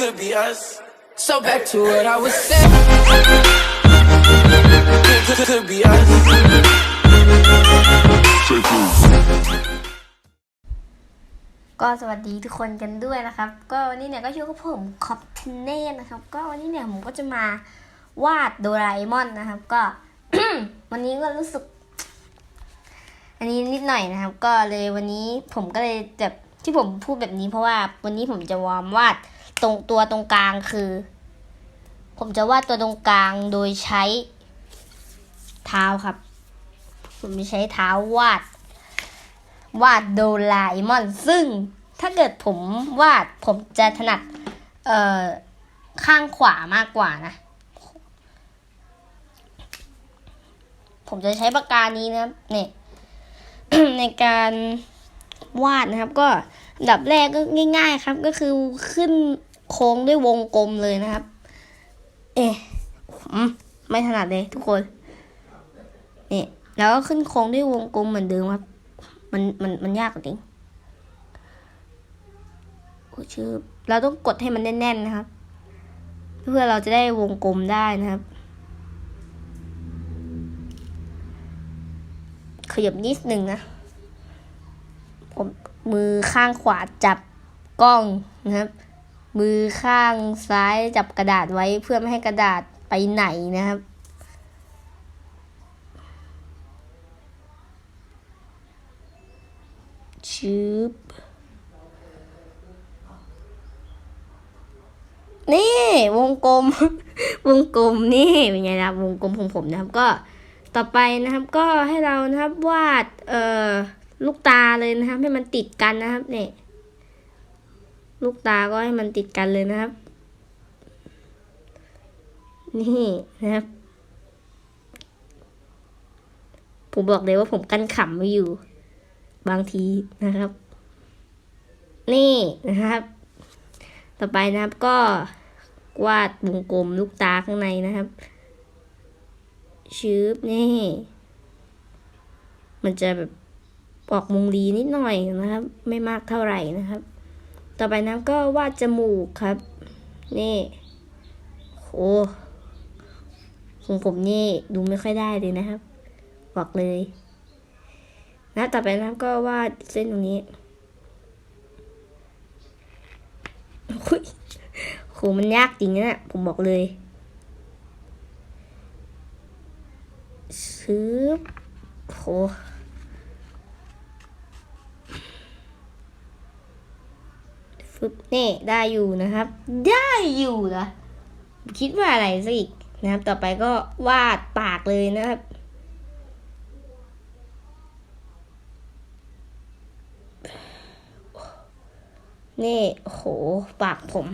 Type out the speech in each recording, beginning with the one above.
could be us. So back to what I was saying. Could, could, could be us. ก็สวัสดีทุกคนกันด้วยนะครับ ก็วันนี้เนี่ยก็ชื่อกับผมคอปเทเน่นะครับ ก็วันนี้เนี่ยผมก็จะมาวาดโดราเอมอนนะครับ ก็ วันนี้ก็รู้สึก อันนี้นิดหน่อยนะครับ ก็เลยวันนี้ผมก็เลยแบบที่ผมพูดแบบนี้เพราะว่าวันนี้ผมจะวามวาด ตรงตัวตรงกลางคือ ผมจะวาดตัวตรงกลางโดยใช้เท้าครับ ผมจะใช้เท้าวาด วาดโดราเอมอน ซึ่งถ้าเกิดผมวาดผมจะถนัดเอ่อข้างขวามากกว่านะ ผมจะใช้ปากกานี้นะครับเนี่ยในการวาดนะครับ ก็ดับแรกก็ง่าย ๆ ครับ ก็คือขึ้น โค้งด้วยวงกลมเลยนะครับ เอ๊ะไม่ถนัดเลยทุกคนนี่แล้วก็ขึ้นโค้งด้วยวงกลมเหมือนเดิมครับ มันมันมันยากจริงโอ้ชื่อเราต้องกดให้มันแน่นๆนะครับ เพื่อเราจะได้วงกลมได้นะครับ ขยับนิดหนึ่งนะ ผมมือข้างขวาจับกล้องนะครับ มือข้างซ้ายจับกระดาษไว้เพื่อไม่ให้กระดาษไปไหนนะครับ ชืบนี่ วงกลม วงกลมนี่เป็นไงนะครับวงกลมของผมนะครับ ก็ต่อไปนะครับ ก็ให้เรานะครับวาดเอ่อลูกตาเลยนะครับ ให้มันติดกันนะครับเนี่ย ลูกตาก็ให้มันติดกันเลยนะครับ นี่นะครับ ผมบอกเลยว่าผมกั้นขำไม่อยู่ บางทีนะครับ นี่นะครับ ต่อไปนะครับก็วาดวงกลมลูกตาข้างในนะครับชืบนี่ มันจะแบบออกมุงลีนิดหน่อยนะครับ ไม่มากเท่าไหร่นะครับ ต่อไปนะครับก็วาดจมูกครับ นี่โหของผมนี่ดูไม่ค่อยได้เลยนะครับ บอกเลย นะต่อไปนะครับก็วาดเส้นตรงนี้คุยโหมันยากจริงนะผมบอกเลยซื้อโห ฟึบนี่ได้อยู่นะครับ ได้อยู่นะคิดว่าอะไรซะอีกนะครับ ต่อไปก็วาดปากเลยนะครับ นี่โหปากผม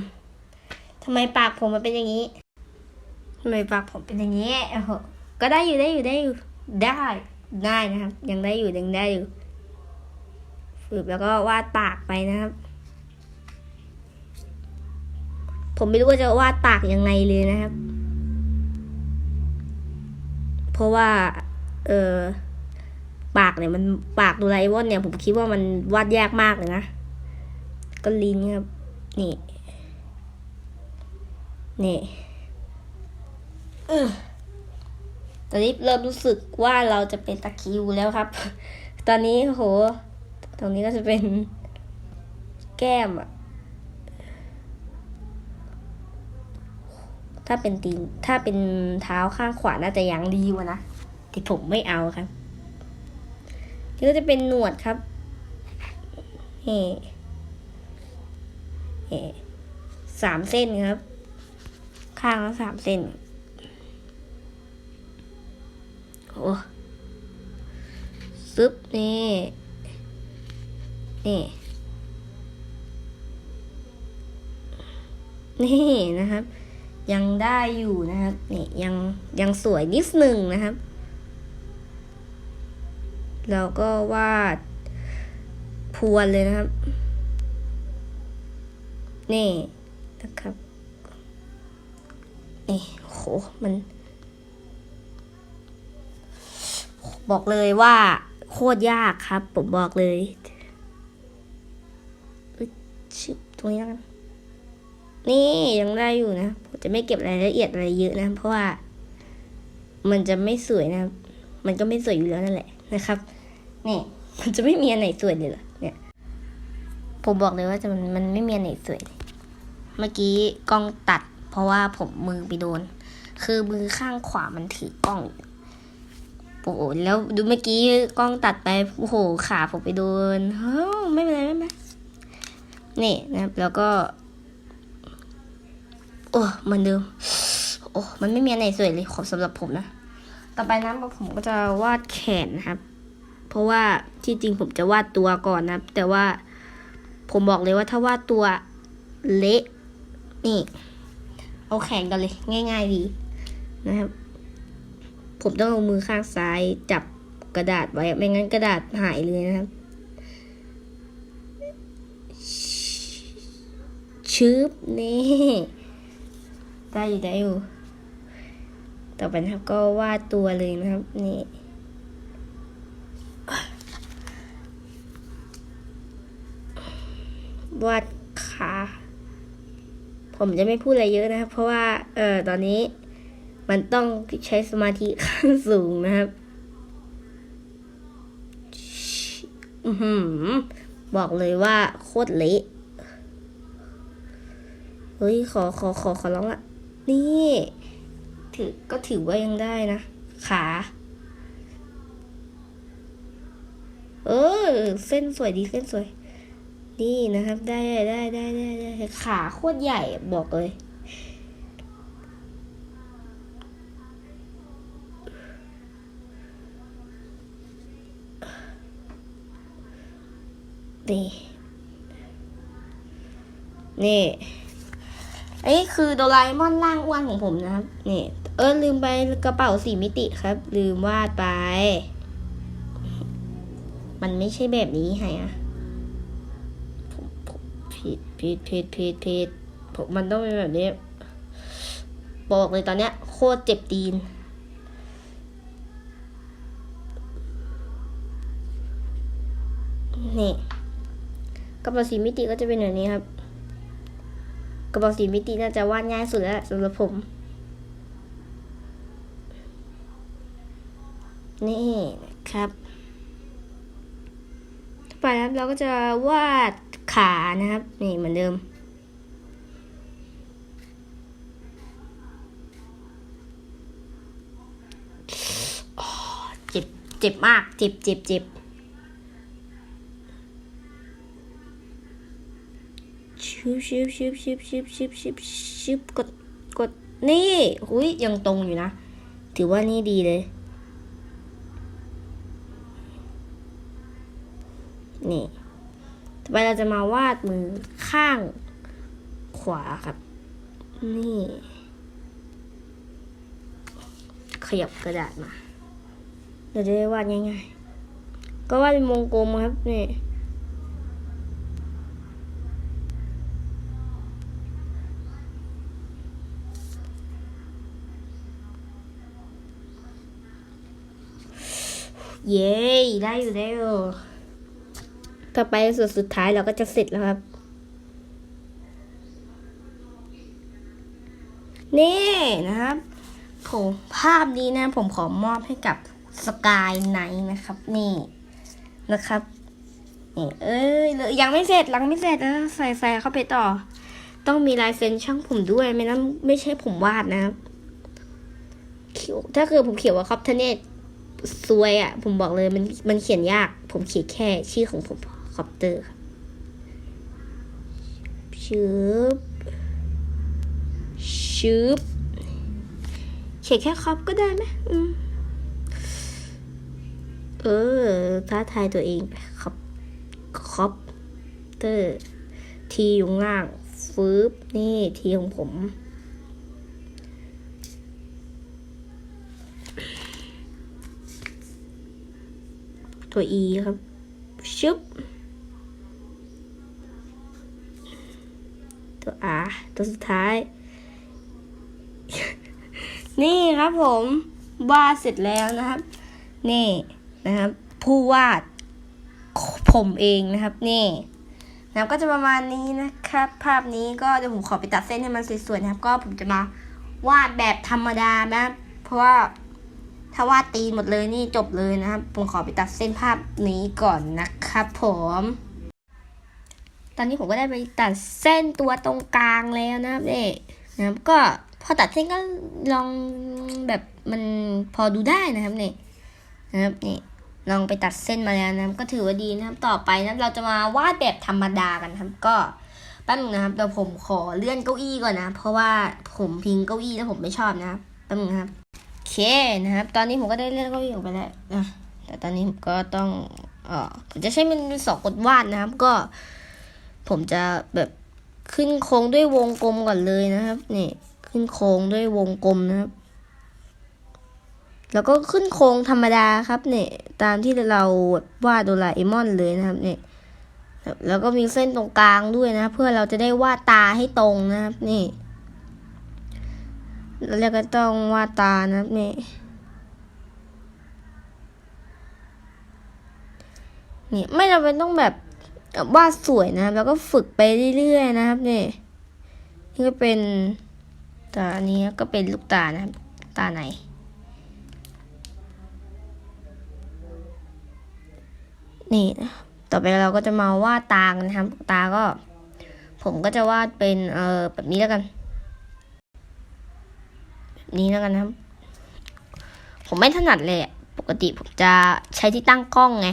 ทำไมปากผมมันเป็นอย่างนี้ทำไมปากผมเป็นอย่างนี้โอ้โหก็ได้อยู่ได้อยู่ได้อยู่ได้ได้นะครับ ยังได้อยู่ยังได้อยู่ฝึกแล้วก็วาดปากไปนะครับ ผมไม่รู้ว่าจะวาดปากยังไงเลยนะครับ เพราะว่า เออปากเนี่ยมันปากดูไรวอนเนี่ย ผมคิดว่ามันวาดยากมากเลยนะ ก็ลิ้นครับ นี่ นี่ตอนนี้เริ่มรู้สึกว่าเราจะเป็นตะคิวแล้วครับ ตอนนี้โห ตรงนี้ก็จะเป็นแก้มอะ ถ้าเป็นตีนถ้าเป็นเท้าข้างขวาน่าจะยังดีกว่านะแต่ผมไม่เอาครับนี่ก็จะเป็นหนวดครับนี่เอ่สามเส้นครับ ข้างละสามเส้นโอ้ซึบนี่นี่นี่นะครับ ยังได้อยู่นะครับนี่ยังยังสวยนิดหนึ่งนะครับแล้วก็วาดพวนเลยนะครับ นี่นะครับนี่โหมัน บอกเลยว่าโคตรยากครับ ผมบอกเลยเอ้ยชิบตรงนี้แล้วกัน นี่ยังได้อยู่นะผมจะไม่เก็บรายละเอียดอะไรเยอะนะ เพราะว่า มันจะไม่สวยนะ มันก็ไม่สวยอยู่แล้วนั่นแหละนะครับนี่มันจะไม่มีอันไหนสวยเลยเหรอเนี่ย ผมบอกเลยว่าจะมันมันไม่มีอันไหนสวยเลยเมื่อกี้กล้องตัด เพราะว่าผมมือไปโดน คือมือข้างขวามันถือกล้องโอ้โหแล้วดูเมื่อกี้กล้องตัดไปโอ้โหขาผมไปโดนเฮ้ยไม่เป็นไรไม่เป็นไรนี่นะแล้วก็ อ้เหมือนเดิม โอ้ มันไม่มีอันไหนสวยเลยขอสำหรับผมนะ ต่อไปนะผมก็จะวาดแขนนะครับ เพราะว่าที่จริงผมจะวาดตัวก่อนนะ แต่ว่าผมบอกเลยว่าถ้าวาดตัวเละ นี่ เอาแขนกันเลย ง่าย ๆ ดีนะครับ ผมต้องเอามือข้างซ้ายจับกระดาษไว้ ไม่งั้นกระดาษหายเลยนะครับชึบนี่ ได้อยู่ได้อยู่ ต่อไปนะครับก็วาดตัวเลยนะครับ นี่วาดขาผมจะไม่พูดอะไรเยอะนะครับ เพราะว่า เออตอนนี้มันต้องใช้สมาธิขั้นสูงนะครับอือบอกเลยว่าโคตรเละ เฮ้ย ขอขอขอขอร้องละ นี่ถือก็ถือว่ายังได้นะ ขา เออ เส้นสวยดีเส้นสวย นี่นะครับได้ได้ได้ได้ได้ขาโคตรใหญ่บอกเลยนี่นี่ อันนี้คือโดราเอมอนร่างอ้วนของผมนะครับนี่เออลืมไปกระเป๋าสี่มิติครับ ลืมวาดไป มันไม่ใช่แบบนี้ไงอะผมผมผิดผิดผิดผิดผิดผมมันต้องเป็นแบบนี้ บอกเลยตอนเนี้ย โคตรเจ็บตีนนี่กระเป๋าสีมิติก็จะเป็นแบบนี้ครับ กระบอกสีมิติน่าจะวาดง่ายสุดแล้วสำหรับผม นี่นะครับต่อไปนะครับเราก็จะวาดขานะครับ นี่เหมือนเดิมเจ็บเจ็บมาก เจ็บเจ็บเจ็บ ชิบชิบชิบชิบชิบชิบชิบชิบกดกดนี่หุยยังตรงอยู่นะ ถือว่านี่ดีเลย นี่ต่อไปเราจะมาวาดมือข้างขวาครับ นี่ ขยับกระดาษมา เราจะได้วาดง่ายๆ ก็วาดเป็นวงกลมครับนี่ เย้ได้อยู่ได้อยู่ต่อไปส่วนสุดท้ายเราก็จะเสร็จแล้วครับ นี่นะครับผมภาพนี้นะผมขอมอบให้กับสกายไนนะครับ นี่นะครับนี่เอ้ยเหลือยังไม่เสร็จยังไม่เสร็จนะใส่ใส่เข้าไปต่อ ต้องมีลายเซ็นช่างผมด้วยไม่นั้นไม่ใช่ผมวาดนะครับเขียวถ้าคือผมเขียนว่าครับทเนศ ซวยอะ่ะ ผมบอกเลยมันมันเขียนยาก ผมเขียนแค่ชื่อของผมคอปเตอร์ครับชืบชืบเขียนแค่คอปก็ได้ไหมอืมเออท้าทายตัวเองไปคอปคอปเตอร์ ทีอยู่งล่างฟืบนี่ทีของผม ตัว E ครับ ชึบ ตัว R ตัวสุดท้าย นี่ครับผมวาดเสร็จแล้วนะครับ นี่นะครับ ผู้วาดผมเองนะครับ นี่นะครับก็จะประมาณนี้นะครับ ภาพนี้ก็เดี๋ยวผมขอไปตัดเส้นให้มันสวยๆนะครับ ก็ผมจะมาวาดแบบธรรมดานะครับเพราะว่า ถ้าวาดตีนหมดเลยนี่จบเลยนะครับ ผมขอไปตัดเส้นภาพนี้ก่อนนะครับผมตอนนี้ผมก็ได้ไปตัดเส้นตัวตรงกลางแล้วนะครับนี่นะครับก็พอตัดเส้นก็ลองแบบมันพอดูได้นะครับนี่นะครับนี่ลองไปตัดเส้นมาแล้วนะครับก็ถือว่าดีนะครับต่อไปนะครับเราจะมาวาดแบบธรรมดากันครับก็แป๊บนึงนะครับเดี๋ยวผมขอเลื่อนเก้าอี้ก่อนนะ เพราะว่าผมพิงเก้าอี้แล้วผมไม่ชอบนะครับแป๊บนึงครับ เคนะครับ ตอนนี้ผมก็ได้เลื่อนเก้าอี้ออกไปแล้วนะแต่ตอนนี้ผมก็ต้องเออผมจะใช้มันเป็นสองกดวาดนะครับ ก็ ผมจะแบบขึ้นโค้งด้วยวงกลมก่อนเลยนะครับนี่ขึ้นโค้งด้วยวงกลมนะครับ แล้วก็ขึ้นโค้งธรรมดาครับเนี่ยตามที่เราวาดโดราเอมอนเลยนะครับเนี่ยแล้วก็มีเส้นตรงกลางด้วยนะ เพื่อเราจะได้วาดตาให้ตรงนะครับนี่ แล้วก็ต้องวาดตานะครับนี่นี่ไม่จำเป็นต้องแบบวาดสวยนะแล้วก็ฝึกไปเรื่อยๆนะครับนี่นี่ก็เป็นตาอันนี้ก็เป็นลูกตานะครับตาไหนนี่นะต่อไปเราก็จะมาวาดตากันนะครับ ตาก็ ผมก็จะวาดเป็นเออแบบนี้แล้วกัน นี้แล้วกันนะครับ ผมไม่ถนัดเลยอะปกติผมจะใช้ที่ตั้งกล้องไง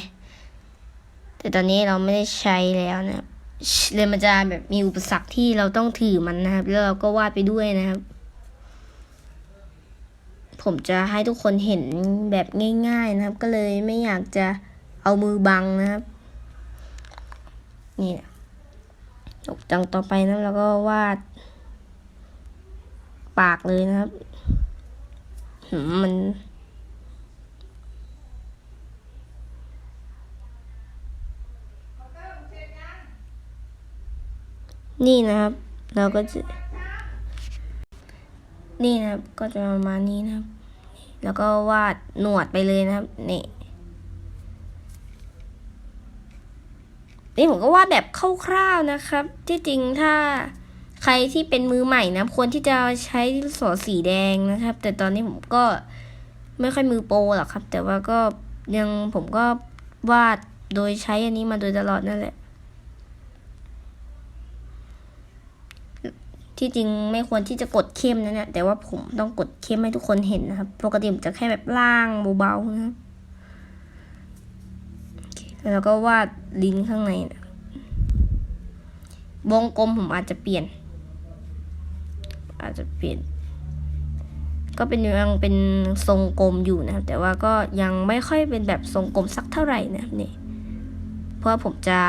แต่ตอนนี้เราไม่ได้ใช้แล้วนะครับเลยมันจะแบบมีอุปสรรคที่เราต้องถือมันนะครับ แล้วเราก็วาดไปด้วยนะครับ ผมจะให้ทุกคนเห็นแบบง่าย ๆนะครับ ก็เลยไม่อยากจะเอามือบังนะครับ นี่นะตกจังต่อไปนะแล้วก็วาด ปากเลยนะครับ มัน นี่นะครับ เราก็จะ นี่นะครับ ก็จะประมาณนี้นะครับ แล้วก็วาดหนวดไปเลยนะครับ นี่ นี่ผมก็วาดแบบคร่าวๆนะครับ ที่จริงถ้า ใครที่เป็นมือใหม่นะควรที่จะใช้สอสีแดงนะครับ แต่ตอนนี้ผมก็ไม่ค่อยมือโปรหรอกครับ แต่ว่าก็ยังผมก็วาดโดยใช้อันนี้มาโดยตลอดนั่นแหละ ที่จริงไม่ควรที่จะกดเข้มนะเนี่ยแต่ว่าผมต้องกดเข้มให้ทุกคนเห็นนะครับ ปกติผมจะแค่แบบล่างเบาๆนะครับแล้วก็วาดลิ้นข้างในนะวงกลมผมอาจจะเปลี่ยน อาจจะเปลี่ยน ก็เป็นยังเป็นทรงกลมอยู่นะครับ แต่ว่าก็ยังไม่ค่อยเป็นแบบทรงกลมสักเท่าไหร่นะครับนี่เพราะว่าผมจะ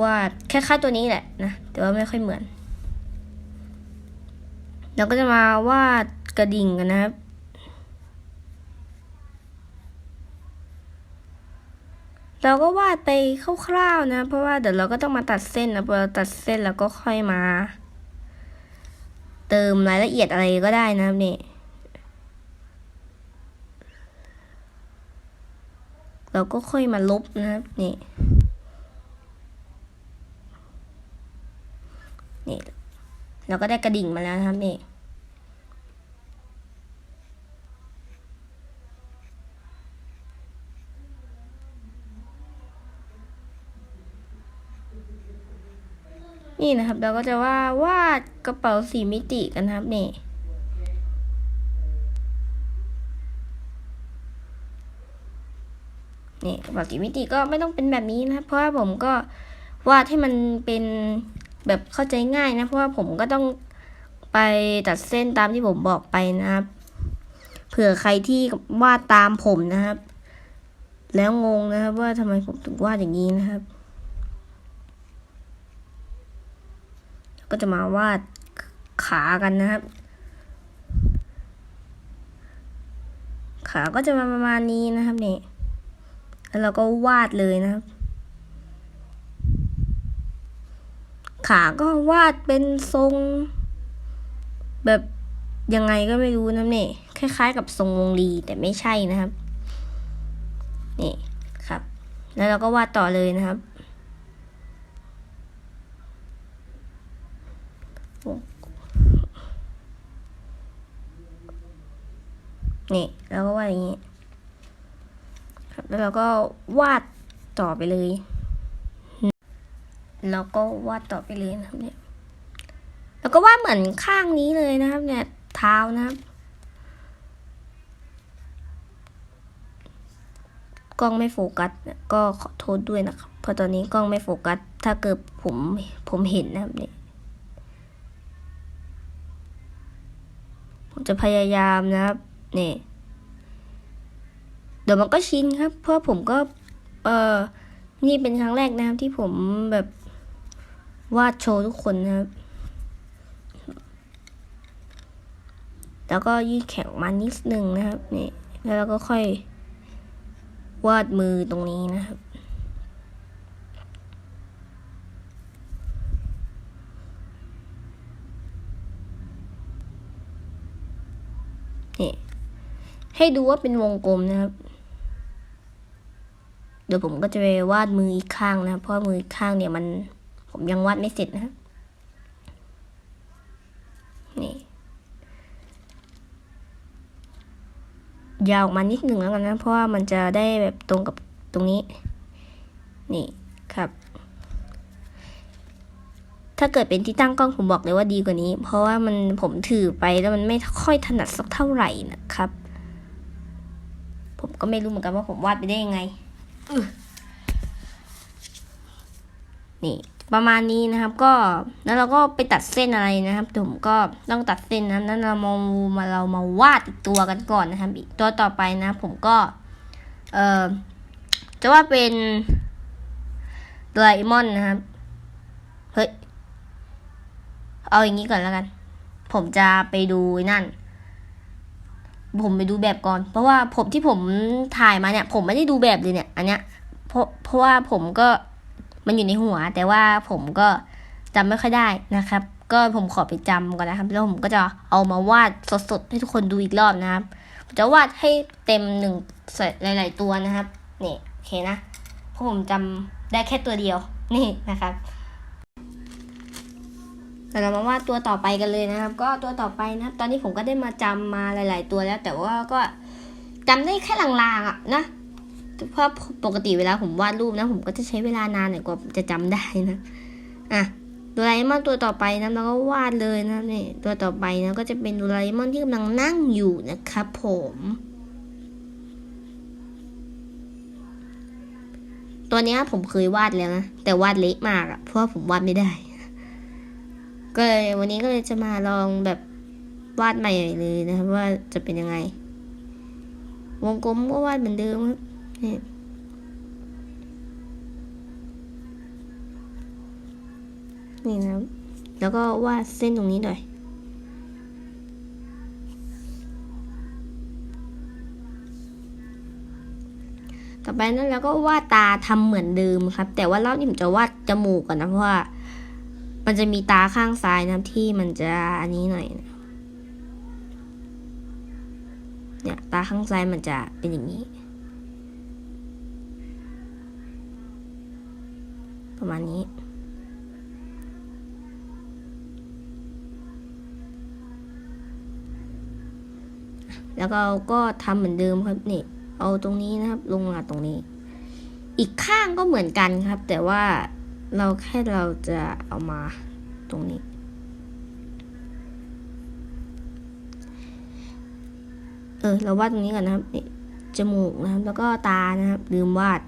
วาดแค่ค่าตัวนี้แหละนะแต่ว่าไม่ค่อยเหมือนเราก็จะมาวาดกระดิ่งกันนะครับเราก็วาดไปคร่าวๆนะ เพราะว่าเดี๋ยวเราก็ต้องมาตัดเส้นนะพอเราตัดเส้นแล้วก็ค่อยมา เติมรายละเอียดอะไรก็ได้นะครับนี่เราก็ค่อยมาลบนะครับนี่นี่เราก็ได้กระดิ่งมาแล้วนะครับนี่ นี่นะครับ เราก็จะว่าวาดกระเป๋าสีมิติกันนะครับนี่นี่กระเป๋าสีมิติก็ไม่ต้องเป็นแบบนี้นะครับ เพราะว่าผมก็วาดให้มันเป็นแบบเข้าใจง่ายนะ เพราะว่าผมก็ต้องไปตัดเส้นตามที่ผมบอกไปนะครับ เผื่อใครที่วาดตามผมนะครับ แล้วงงนะครับว่าทำไมผมถึงวาดอย่างนี้นะครับ ก็จะมาวาดขากันนะครับ ขาก็จะมาประมาณนี้นะครับนี่แล้วเราก็วาดเลยนะครับ ขาก็วาดเป็นทรง แบบยังไงก็ไม่รู้นะเนี่ยคล้ายๆ กับทรงวงลีแต่ไม่ใช่นะครับ นี่ครับ แล้วเราก็วาดต่อเลยนะครับ นี่แล้วก็วาดอย่างนี้ครับแล้วเราก็วาดต่อไปเลยแล้วก็วาดต่อไปเลยนะครับเนี่ยแล้วก็วาดเหมือนข้างนี้เลยนะครับ เนี่ยเท้านะครับกล้องไม่โฟกัสก็ขอโทษด้วยนะครับเพราะตอนนี้กล้องไม่โฟกัสถ้าเกิดผมผมเห็นนะครับเนี่ย จะพยายามนะครับเนี่ยเดี๋ยวมันก็ชินครับ เพราะผมก็ เออนี่เป็นครั้งแรกนะครับที่ผมแบบวาดโชว์ทุกคนนะครับ แล้วก็ยืดแขนออกมานิดนึงนะครับนี่แล้วเราก็ค่อย วาดมือตรงนี้นะครับ นี่ ให้ดูว่าเป็นวงกลมนะครับ เดี๋ยวผมก็จะไปวาดมืออีกข้างนะเพราะมืออีกข้างเนี่ยมัน ผมยังวาดไม่เสร็จนะนี่ยาวออกมานิดหนึ่งแล้วกันนะ เพราะว่ามันจะได้แบบตรงกับตรงนี้ นี่ครับ ถ้าเกิดเป็นที่ตั้งกล้องผมบอกเลยว่าดีกว่านี้ เพราะว่ามันผมถือไปแล้วมันไม่ค่อยถนัดสักเท่าไหร่นะครับ ผมก็ไม่รู้เหมือนกันว่าผมวาดไปได้ยังไงอื้อนี่ประมาณนี้นะครับ ก็แล้วเราก็ไปตัดเส้นอะไรนะครับผมก็ต้องตัดเส้นนะนั้นเรามามาเรามาวาดอีกตัวกันก่อนนะครับ อีกตัวต่อไปนะ ผมก็ เอ่อจะว่าเป็นโดราเอมอนนะครับเฮ้ยเอาอย่างนี้ก่อนแล้วกัน ผมจะไปดูนั่น ผมไปดูแบบก่อน เพราะว่าผมที่ผมถ่ายมาเนี่ย ผมไม่ได้ดูแบบเลยเนี่ย อันเนี้ยเพราะเพราะว่าผมก็มันอยู่ในหัว แต่ว่าผมก็จำไม่ค่อยได้นะครับ ก็ผมขอไปจำก่อนนะครับแล้วผมก็จะเอามาวาดสดๆให้ทุกคนดูอีกรอบนะครับผมจะวาดให้เต็มหนึ่งหลาย ๆ ตัวนะครับนี่โอเคนะเพราะผมจำได้แค่ตัวเดียวนี่นะครับ เดี๋ยวเรามาวาดตัวต่อไปกันเลยนะครับ ก็ตัวต่อไปนะครับตอนนี้ผมก็ได้มาจำมาหลาย ๆ ตัวแล้ว แต่ว่าก็จำได้แค่ลางๆอะนะเพราะปกติเวลาผมวาดรูปนะ ผมก็จะใช้เวลานานหน่อยกว่าจะจำได้นะอะดราเอมอนตัวต่อไปนะเราก็วาดเลยนะนี่ตัวต่อไปนะก็จะเป็นดราเอมอนที่กำลังนั่งอยู่นะครับผมตัวเนี้ยผมเคยวาดแล้วนะ แต่วาดเละมากอะเพราะผมวาดไม่ได้ ก็เลยวันนี้ก็เลยจะมาลองแบบวาดใหม่เลยนะครับว่าจะเป็นยังไง วงกลมก็วาดเหมือนเดิมครับนี่นี่นะแล้วก็วาดเส้นตรงนี้หน่อยต่อไปนั้นแล้วก็วาดตาทำเหมือนเดิมครับ แต่ว่ารอบนี้ผมจะวาดจมูกก่อนนะเพราะว่า มันจะมีตาข้างซ้ายนะที่มันจะอันนี้หน่อยนะเนี่ยตาข้างซ้ายมันจะเป็นอย่างนี้ ประมาณนี้ แล้วก็ก็ทำเหมือนเดิมครับนี่เอาตรงนี้นะครับ ลงมาตรงนี้ อีกข้างก็เหมือนกันครับ แต่ว่า เราแค่เราจะเอามาตรงนี้ เออ เราวาดตรงนี้ก่อนนะครับนี่จมูกนะครับ แล้วก็ตานะครับ ลืมวาด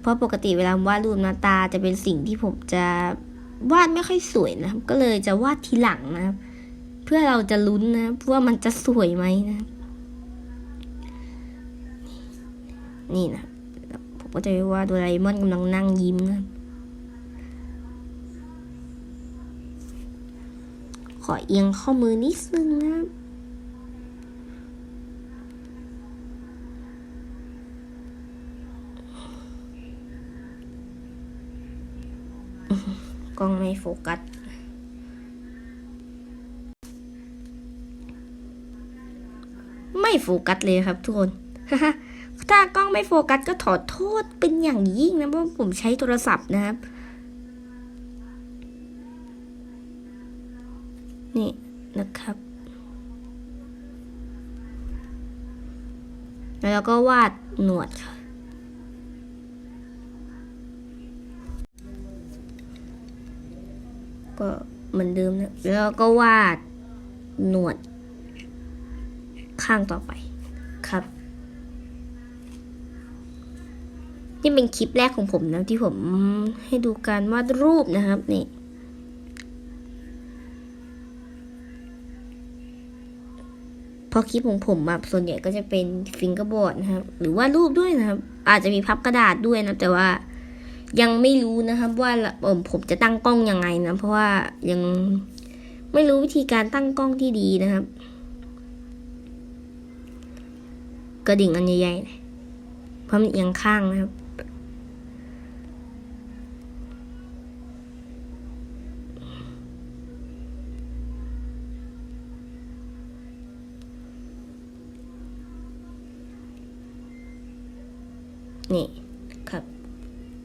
เพราะปกติเวลาวาดรูปนะตาจะเป็นสิ่งที่ผมจะวาดไม่ค่อยสวยนะครับ ก็เลยจะวาดทีหลังนะครับ เพื่อเราจะลุ้นนะครับว่ามันจะสวยไหมนะ นี่นะผมก็จะวาดโดราเอมอนกำลังนั่งยิ้มนะ ขอเอียงข้อมือนิดนึงนะกล้องไม่โฟกัส ไม่โฟกัสเลยครับทุกคน ถ้ากล้องไม่โฟกัสก็ถอดโทษเป็นอย่างยิ่งนะเพราะผมใช้โทรศัพท์นะครับ นะครับ แล้วก็วาดหนวดค่ะ ก็เหมือนเดิมนะแล้วก็วาดหนวด ข้างต่อไปครับ นี่เป็นคลิปแรกของผมนะที่ผมให้ดูการวาดรูปนะครับนี่ เพราะคลิปของผมแบบส่วนใหญ่ก็จะเป็นฟิงเกอร์บอร์ดนะครับ หรือว่ารูปด้วยนะครับ อาจจะมีพับกระดาษด้วยนะ แต่ว่ายังไม่รู้นะครับว่าเอ่อผมจะตั้งกล้องยังไงนะ เพราะว่ายังไม่รู้วิธีการตั้งกล้องที่ดีนะครับ กระดิ่งอันใหญ่ๆนะเพราะมันเอียงข้างนะครับ นี่ครับ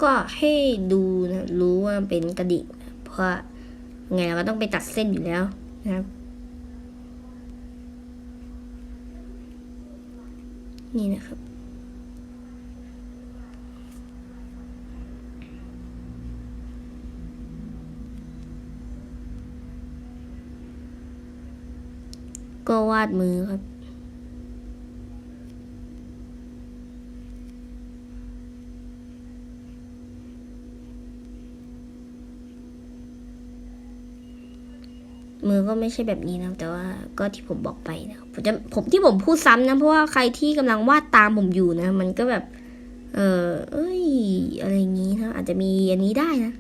ก็ให้ดูนะรู้ว่าเป็นกระดิ่งเพราะไงเราก็ต้องไปตัดเส้นอยู่แล้วนะครับ นี่นะครับ ก็วาดมือครับ มือก็ไม่ใช่แบบนี้นะแต่ว่าก็ที่ผมบอกไปนะผมจะผมที่ผมพูดซ้ำนะเพราะว่าใครที่กำลังวาดตามผมอยู่นะ มันก็แบบ เออเอ้ย อะไรอย่างนี้นะอาจจะมีอันนี้ได้นะ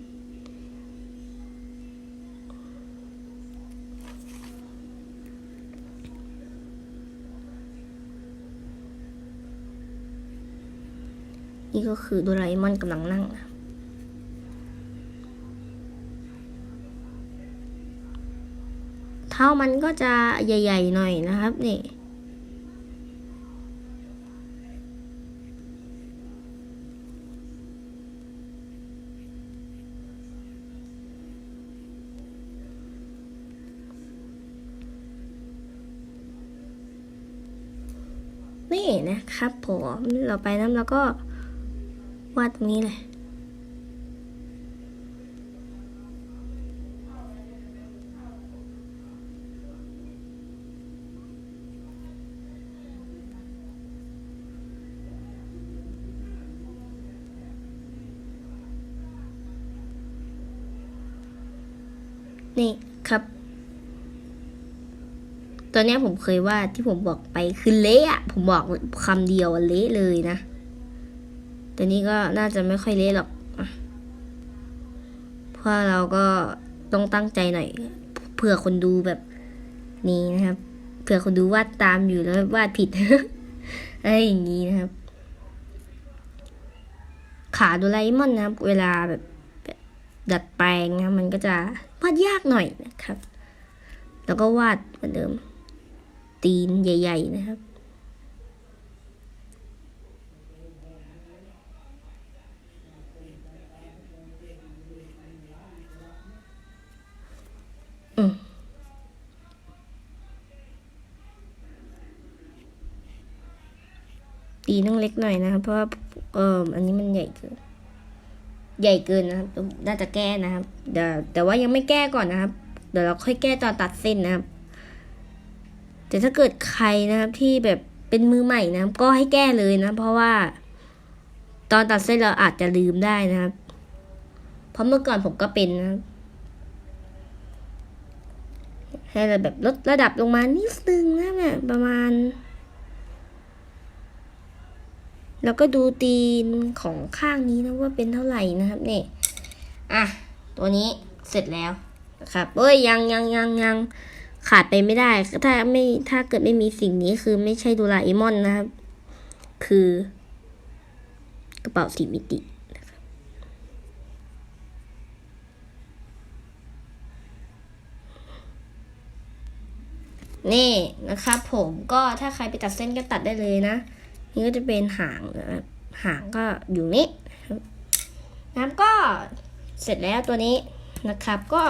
นี่ก็คือโดราเอมอนกำลังนั่งนะ เท้ามันก็จะใหญ่ ๆ หน่อยนะครับนี่นี่นะครับผมเราไปน้ำแล้วก็วาดตรงนี้เลย นี่ครับ ตอนนี้ผมเคยว่าที่ผมบอกไปคือเละอะผมบอกคำเดียวเละเลยนะ แต่นี่ก็น่าจะไม่ค่อยเละหรอกเพราะเราก็ต้องตั้งใจหน่อยเผื่อคนดูแบบนี้นะครับ เผื่อคนดูวาดตามอยู่แล้ววาดผิดอะไรอย่างนี้นะครับ ขาโดราเอมอนนะครับ เวลาแบบ ดัดแปลงนะมันก็จะวาดยากหน่อยนะครับ แล้วก็วาดเหมือนเดิม ตีนใหญ่ ๆ นะครับ อืมตีนต้องเล็กหน่อยนะครับ เพราะว่าเอออันนี้มันใหญ่เกิน ใหญ่เกินนะครับ น่าจะแก้นะครับ เดี๋ยวแต่ว่ายังไม่แก้ก่อนนะครับ เดี๋ยวเราค่อยแก้ตอนตัดเส้นนะครับ แต่ถ้าเกิดใครนะครับที่แบบเป็นมือใหม่นะครับ ก็ให้แก้เลยนะ เพราะว่า ตอนตัดเส้นเราอาจจะลืมได้นะครับ เพราะเมื่อก่อนผมก็เป็นนะให้เราแบบลดระดับลงมานิดนึงนะเนี่ยประมาณ แล้วก็ดูตีนของข้างนี้นะว่าเป็นเท่าไหร่นะครับเนี่ยอะ ตัวนี้เสร็จแล้วนะครับเอ้ยยังยังยังยังขาดไปไม่ได้ ถ้าไม่ถ้าเกิดไม่มีสิ่งนี้คือไม่ใช่ดูราเอมอนนะครับ คือกระเป๋าสีมิตินะครับนี่นะครับผมก็ถ้าใครไปตัดเส้นก็ตัดได้เลยนะ นี่ก็จะเป็นหางนะครับหางก็อยู่นี้นะครับนะครับก็เสร็จแล้วตัวนี้นะครับ ก็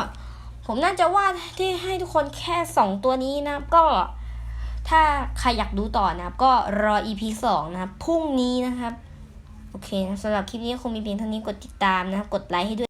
ผมน่าจะวาดที่ให้ทุกคนแค่สองตัวนี้นะครับก็ถ้าใครอยากดูต่อนะครับ ก็รอ EP สองนะครับพรุ่งนี้นะครับ โอเคนะสำหรับคลิปนี้คงมีเพียงเท่านี้กดติดตามนะครับ กดไลค์ให้ด้วย